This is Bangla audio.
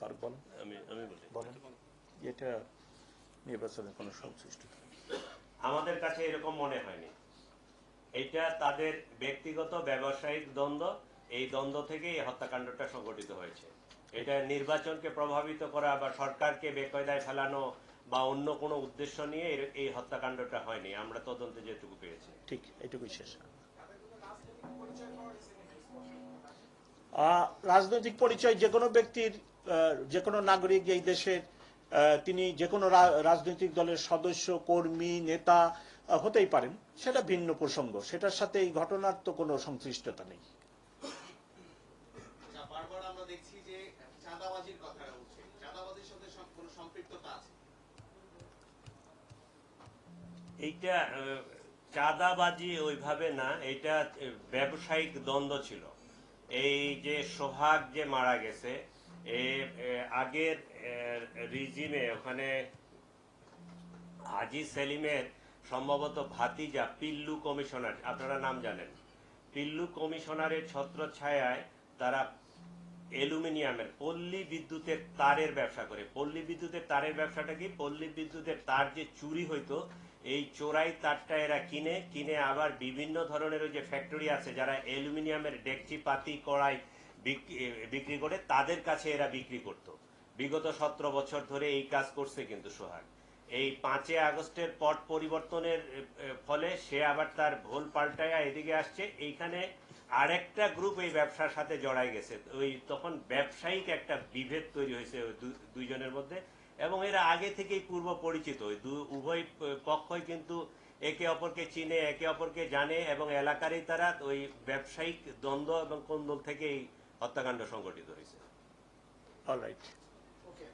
তার বলেন আমি আমি বলি। বলেন। এটা নির্বাচনের কোনো সংশ্লিষ্ট আমাদের কাছে এরকম মনে হয়নি। এটা তাদের ব্যক্তিগত ব্যবসায়িক দ্বন্দ্ব। এই দ্বন্দ্ব থেকে এই হত্যাকাণ্ডটা সংঘটিত হয়েছে। এটা নির্বাচনকে প্রভাবিত করা বা সরকারকে বেকায়দায় ফেলানো বা অন্য কোনো উদ্দেশ্য নিয়ে এই হত্যাকাণ্ডটা হয়নি। আমরা তদন্তে যেটুকু পেয়েছি ঠিক এটুকুই শেষ। রাজনৈতিক পরিচয় যে কোনো ব্যক্তির যে কোনো নাগরিক এই দেশের তিনি যে কোনো রা- রাজনৈতিক দলের সদস্য কর্মী নেতা হতেই পারেন। সেটা ভিন্ন প্রসঙ্গ। সেটার সাথে এই ঘটনার তো কোনো সংশ্লিষ্টতা নেই। যা বারবার আমরা দেখছি যে চাঁদাবাজির কথা উঠছে চাঁদাবাজির সাথে সম- কোনো সম্পৃক্ততা আছে? এইটা চাঁদাবাজি ওইভাবে না এটা ব্যবসায়িক দ্বন্দ্ব ছিল। এই যে সোহাগ যে মারা গেছে আগের রিজিমে ওখানে হাজি সেলিমের সম্ভবত ভাতিজা, পিল্লু কমিশনার, আপনারা নাম জানেন। পিল্লু কমিশনারের ছত্রছায়ায় তারা অ্যালুমিনিয়ামের পল্লী বিদ্যুতের তারের ব্যবসা করে। পল্লী বিদ্যুতের তারের ব্যবসাটা কি? পল্লী বিদ্যুতের তার যে চুরি হইতো, এই চোরাই তারটা এরা কিনে কিনে আবার বিভিন্ন ধরনের ওই যে ফ্যাক্টরি আছে, যারা অ্যালুমিনিয়ামের ডেকচি, পাতি, কড়াই বিক্রি করে তাদের কাছে এরা বিক্রি করত। বিগত সতেরো বছর ধরে এই কাজ করছে কিন্তু সোহাগ। এই পাঁচে আগস্টের পট পরিবর্তনের ফলে সে আবার তার ভোল পাল্টায়া এদিকে আসছে। এইখানে আরেকটা গ্রুপ এই ব্যবসার সাথে জড়াই গেছে। ওই তখন ব্যবসায়িক একটা বিভেদ তৈরি হয়েছে দুইজনের মধ্যে এবং এরা আগে থেকেই পূর্ব পরিচিত। উভয় পক্ষই কিন্তু একে অপরকে চিনে, একে অপরকে জানে এবং এলাকারই তারা ওই ব্যবসায়িক দ্বন্দ্ব এবং কোন্দল থেকেই হত্যাকাণ্ড সংগঠিত হয়েছে। Alright okay